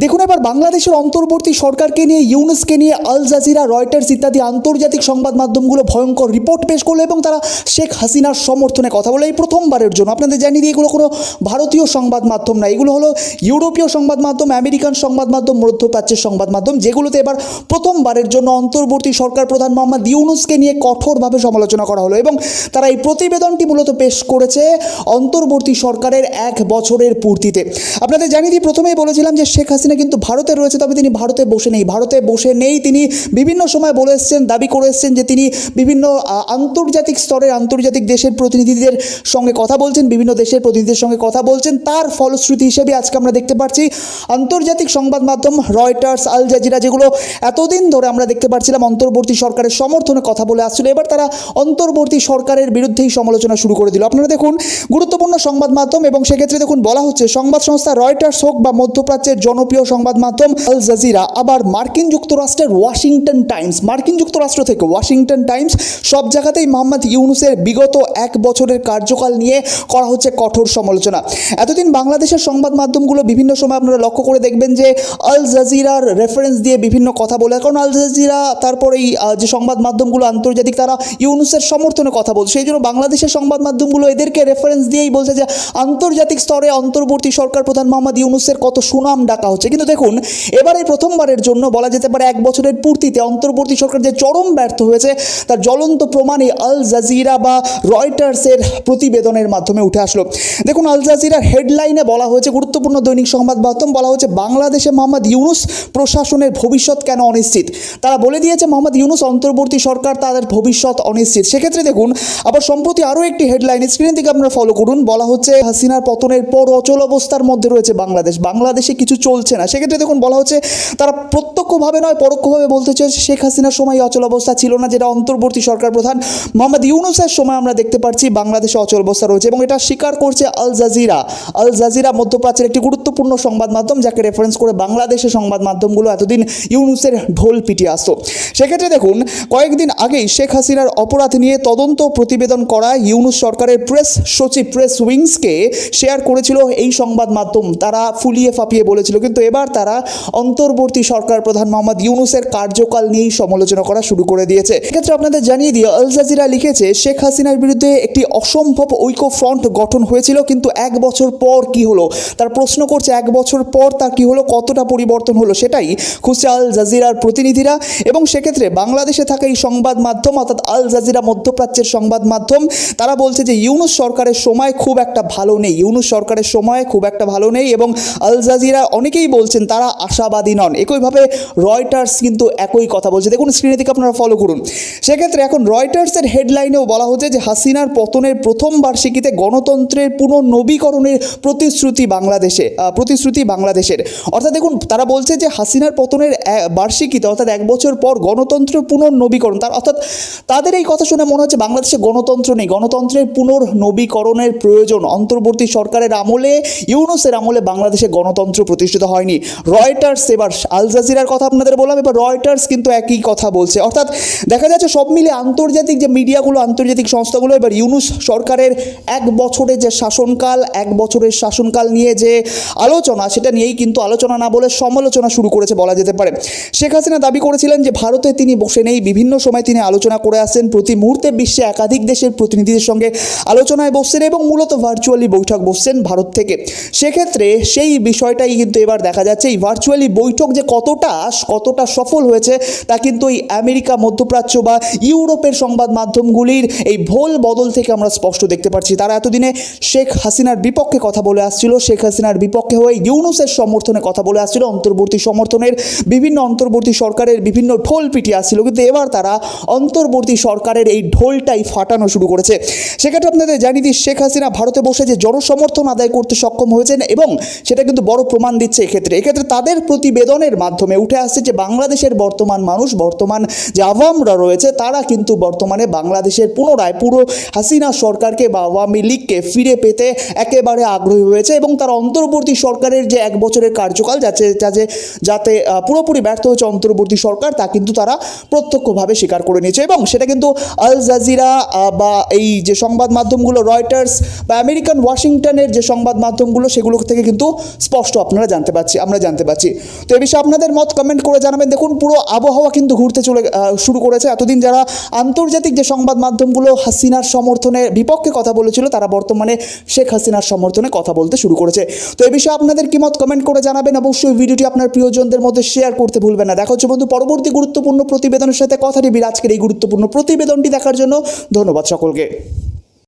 দেখুন এবার বাংলাদেশের অন্তর্বর্তী সরকারকে নিয়ে, ইউনুসকে নিয়ে, আল জাজিরা, রয়টার্স ইত্যাদি আন্তর্জাতিক সংবাদ মাধ্যমগুলো ভয়ঙ্কর রিপোর্ট পেশ করল এবং তারা শেখ হাসিনার সমর্থনে কথা বলে। এই প্রথমবারের জন্য আপনাদের জানিয়ে দিয়ে এগুলো কোনো ভারতীয় সংবাদ মাধ্যম না। এগুলো হলো ইউরোপীয় সংবাদ মাধ্যম, আমেরিকান সংবাদ মাধ্যম, মধ্যপ্রাচ্যের সংবাদ মাধ্যম, যেগুলোতে এবার প্রথমবারের জন্য অন্তর্বর্তী সরকার প্রধান মোহাম্মদ ইউনুসকে নিয়ে কঠোরভাবে সমালোচনা করা হলো এবং তারা এই প্রতিবেদনটি মূলত পেশ করেছে অন্তর্বর্তী সরকারের এক বছরের পূর্তিতে। আপনাদের জানিয়ে দিই, প্রথমেই বলেছিলাম যে শেখ কিন্তু ভারতে রয়েছে, তবে তিনি ভারতে বসে নেই। ভারতে বসে নেই, তিনি বিভিন্ন সময় বলে এসছেন, দাবি করে এসছেন যে তিনি বিভিন্ন আন্তর্জাতিক স্তরের আন্তর্জাতিক দেশের প্রতিনিধিদের সঙ্গে কথা বলছেন, বিভিন্ন দেশের প্রতিনিধিদের সঙ্গে কথা বলছেন। তার ফলশ্রুতি হিসেবে আজকে আমরা দেখতে পাচ্ছি আন্তর্জাতিক সংবাদ মাধ্যম রয়টার্স, আল জাজিরা যেগুলো এতদিন ধরে আমরা দেখতে পাচ্ছিলাম অন্তর্বর্তী সরকারের সমর্থনে কথা বলে আসছিল। এবার তারা অন্তর্বর্তী সরকারের বিরুদ্ধেই সমালোচনা শুরু করে দিল। আপনারা দেখুন, গুরুত্বপূর্ণ সংবাদ মাধ্যম এবং সেক্ষেত্রে দেখুন, বলা হচ্ছে, সংবাদ সংস্থা রয়টার্স হোক বা মধ্যপ্রাচ্যের জনপ্রিয় সংবাদ মাধ্যম আল জাজিরা। আবার মার্কিন যুক্তরাষ্ট্রের ওয়াশিংটন টাইমস। মার্কিন যুক্তরাষ্ট্র থেকে ওয়াশিংটন টাইমস সব জায়গাতেই মোহাম্মদ ইউনুসের বিগত এক বছরের কার্যকাল নিয়ে করা হচ্ছে কঠোর সমালোচনা। এতদিন বাংলাদেশের সংবাদ মাধ্যমগুলো বিভিন্ন সময় আপনারা লক্ষ্য করে দেখবেন যে আল জাজিরার রেফারেন্স দিয়ে বিভিন্ন কথা বলে। কারণ আল জাজিরা, তারপরে এই যে সংবাদ মাধ্যমগুলো আন্তর্জাতিক, তারা ইউনুসের সমর্থনে কথা বলছে। সেই জন্য বাংলাদেশের সংবাদ মাধ্যমগুলো এদেরকে রেফারেন্স দিয়েই বলছে যে আন্তর্জাতিক স্তরে অন্তর্বর্তী সরকার প্রধান মোহাম্মদ ইউনুসের কত সুনাম ডাকা হচ্ছে। কিন্তু দেখুন, এবারে প্রথমবারের জন্য বলা যেতে পারে এক বছরের পূর্তিতে অন্তর্বর্তী সরকার যে চরম ব্যর্থ হয়েছে, তার জ্বলন্ত প্রমাণই আল জাজিরা বা রয়টার্সের প্রতিবেদনের মাধ্যমে উঠে আসলো। দেখুন, আল জাজিরার হেডলাইনে বলা হয়েছে, গুরুত্বপূর্ণ দৈনিক সংবাদ মাধ্যম বলা হচ্ছে বাংলাদেশে মোহাম্মদ ইউনুস প্রশাসনের ভবিষ্যৎ কেন অনিশ্চিত? তারা বলে দিয়েছে, মোহাম্মদ ইউনুস অন্তর্বর্তী সরকার তাদের ভবিষ্যৎ অনিশ্চিত। সেক্ষেত্রে দেখুন, আবার সম্প্রতি আরও একটি হেডলাইন স্ক্রিন থেকে আপনারা ফলো করুন। বলা হচ্ছে, হাসিনার পতনের পর অচল অবস্থার মধ্যে রয়েছে বাংলাদেশ। বাংলাদেশে কিছু চলছে না। সেক্ষেত্রে দেখুন, বলা হচ্ছে তারা প্রত্যক্ষভাবে নয়, পরোক্ষভাবে বলতে চাইছে শেখ হাসিনার সময় অচল অবস্থা ছিল না, যেটা অন্তর্বর্তী সরকার প্রধান মোহাম্মদ ইউনুসের সময় আমরা দেখতে পাচ্ছি বাংলাদেশে অচল অবস্থা রয়েছে এবং এটা স্বীকার করছে আল জাজিরা। আল জাজিরা মধ্যপ্রাচ্যের একটি গুরুত্বপূর্ণ সংবাদ মাধ্যম, যাকে রেফারেন্স করে বাংলাদেশের সংবাদ মাধ্যমগুলো এতদিন ইউনুসের ঢোল পিটিয়ে আসতো। সেক্ষেত্রে দেখুন, কয়েকদিন আগেই শেখ হাসিনার অপরাধ নিয়ে তদন্ত প্রতিবেদন করা ইউনুস সরকারের প্রেস সচিব, প্রেস উইংসকে শেয়ার করেছিল এই সংবাদ মাধ্যম। তারা ফুলিয়ে ফাঁপিয়ে বলেছিল, কিন্তু এবার তারা অন্তর্বর্তী সরকার প্রধান মোহাম্মদ ইউনুসের কার্যকাল নিয়েই সমালোচনা করা শুরু করে দিয়েছে। এক্ষেত্রে আপনাদের জানিয়ে দিয়ে আল জাজিরা লিখেছে, শেখ হাসিনার বিরুদ্ধে একটি অসম্ভব ঐক্য ফ্রন্ট গঠন হয়েছিল, কিন্তু এক বছর পর কি হলো? তার প্রশ্ন করছে, এক বছর পর তার কি হলো, কতটা পরিবর্তন হলো সেটাই খুঁজছে আল জাজিরার প্রতিনিধিরা। এবং সেক্ষেত্রে বাংলাদেশে থাকা এই সংবাদ মাধ্যম, অর্থাৎ আল জাজিরা মধ্যপ্রাচ্যের সংবাদ মাধ্যম, তারা বলছে যে ইউনুস সরকারের সময় খুব একটা ভালো নেই, ইউনুস সরকারের সময় খুব একটা ভালো নেই এবং আল জাজিরা অনেকেই বলছেন তারা আশাবাদী নন। একইভাবে রয়টার্স কিন্তু একই কথা বলছে। দেখুন স্ক্রিনে থেকে আপনারা ফলো করুন। সেক্ষেত্রে এখন রয়টার্সের হেডলাইনেও বলা হচ্ছে যে, হাসিনার পতনের প্রথম বার্ষিকীতে গণতন্ত্রের পুনর্নবীকরণের প্রতিশ্রুতি বাংলাদেশে প্রতিশ্রুতি বাংলাদেশের। অর্থাৎ দেখুন, তারা বলছে যে, হাসিনার পতনের বার্ষিকীতে অর্থাৎ এক বছর পর গণতন্ত্র পুনর্নবীকরণ। তার অর্থাৎ তাদের এই কথা শুনে মনে হচ্ছে বাংলাদেশে গণতন্ত্র নেই। গণতন্ত্রের পুনর্নবীকরণের প্রয়োজন। অন্তর্বর্তী সরকারের আমলে, ইউনুসের আমলে বাংলাদেশে গণতন্ত্র প্রতিষ্ঠিত হয়নি। রয়টার্স এবার আল জাজিরার কথা আপনাদের বললাম, এবার রয়টার্স কিন্তু একই কথা বলছে। অর্থাৎ দেখা যাচ্ছে সব মিলে আন্তর্জাতিক যে মিডিয়াগুলো, আন্তর্জাতিক সংস্থাগুলো, এবার ইউনুস সরকারের এক বছরের যে শাসনকাল, এক বছরের শাসনকাল নিয়ে যে আলোচনা, সেটা নিয়েই কিন্তু আলোচনা না বলে সমালোচনা শুরু করেছে বলা যেতে পারে। শেখ হাসিনা দাবি করেছিলেন যে ভারতে তিনি বসে নেই, বিভিন্ন সময় তিনি আলোচনা করে আসছেন, প্রতি মুহূর্তে বিশ্বে একাধিক দেশের প্রতিনিধিদের সঙ্গে আলোচনায় বসছেন এবং মূলত ভার্চুয়ালি বৈঠক বসছেন ভারত থেকে। সেক্ষেত্রে সেই বিষয়টাই কিন্তু এবার দেখা যাচ্ছে, এই ভার্চুয়ালি বৈঠক যে কতটা কতটা সফল হয়েছে, তা কিন্তু এই আমেরিকা মধ্যপ্রাচ্য বা ইউরোপের সংবাদ মাধ্যমগুলির এই ভোল বদল থেকে আমরা স্পষ্ট দেখতে পাচ্ছি। তারা এতদিনে শেখ হাসিনার বিপক্ষে কথা বলে আসছিল। শেখ হাসিনার বিপক্ষে হয়ে ইউনুসের সমর্থনে কথা বলে আসছিল। অন্তর্বর্তী সমর্থনের বিভিন্ন অন্তর্বর্তী সরকারের বিভিন্ন ঢোল পিটিয়ে আসছিল। কিন্তু এবার তারা অন্তর্বর্তী সরকারের এই ঢোলটাই ফাটানো শুরু করেছে। সেক্ষেত্রে আপনাদের জানিয়ে দিই, শেখ হাসিনা ভারতে বসে যে জনসমর্থন আদায় করতে সক্ষম হয়েছেন এবং সেটা কিন্তু বড় প্রমাণ দিচ্ছে এক্ষেত্রে এক্ষেত্রে তাদের প্রতিবেদনের মাধ্যমে উঠে আসছে যে বাংলাদেশের বর্তমান মানুষ, বর্তমান যে আওয়ামরা রয়েছে, তারা কিন্তু বর্তমানে বাংলাদেশের পুনরায় পুরো হাসিনা সরকারকে বা আওয়ামী লীগকে ফিরে পেতে একেবারে আগ্রহী হয়েছে এবং তার অন্তর্বর্তী সরকারের যে এক বছরের কার্যকাল, যাতে যাতে যাতে পুরোপুরি ব্যর্থ হয়েছে অন্তর্বর্তী সরকার, তা কিন্তু তারা প্রত্যক্ষভাবে স্বীকার করে নিয়েছে এবং সেটা কিন্তু আল জাজিরা বা এই যে সংবাদ মাধ্যমগুলো রয়টার্স বা আমেরিকান ওয়াশিংটনের যে সংবাদ মাধ্যমগুলো, সেগুলো থেকে কিন্তু স্পষ্ট আপনারা জানতে পারছেন পাচ্ছি, আমরা জানতে পাচ্ছি তো এ বিষয়ে আপনাদের মত কমেন্ট করে জানাবেন। দেখুন, পুরো আবহাওয়া কিন্তু ঘুরতে চলে শুরু করেছে। এতদিন যারা আন্তর্জাতিক যে সংবাদ মাধ্যমগুলো হাসিনার সমর্থনে বিপক্ষে কথা বলেছিল, তারা বর্তমানে শেখ হাসিনার সমর্থনে কথা বলতে শুরু করেছে। তো এ বিষয়ে আপনাদের কি মত কমেন্ট করে জানাবেন? অবশ্যই ভিডিওটি আপনার প্রিয়জনদের মধ্যে শেয়ার করতে ভুলবেন না। দেখা হচ্ছে, বন্ধু, পরবর্তী গুরুত্বপূর্ণ প্রতিবেদনের সাথে। কথা টিভির আজকের এই গুরুত্বপূর্ণ প্রতিবেদনটি দেখার জন্য ধন্যবাদ সকলকে।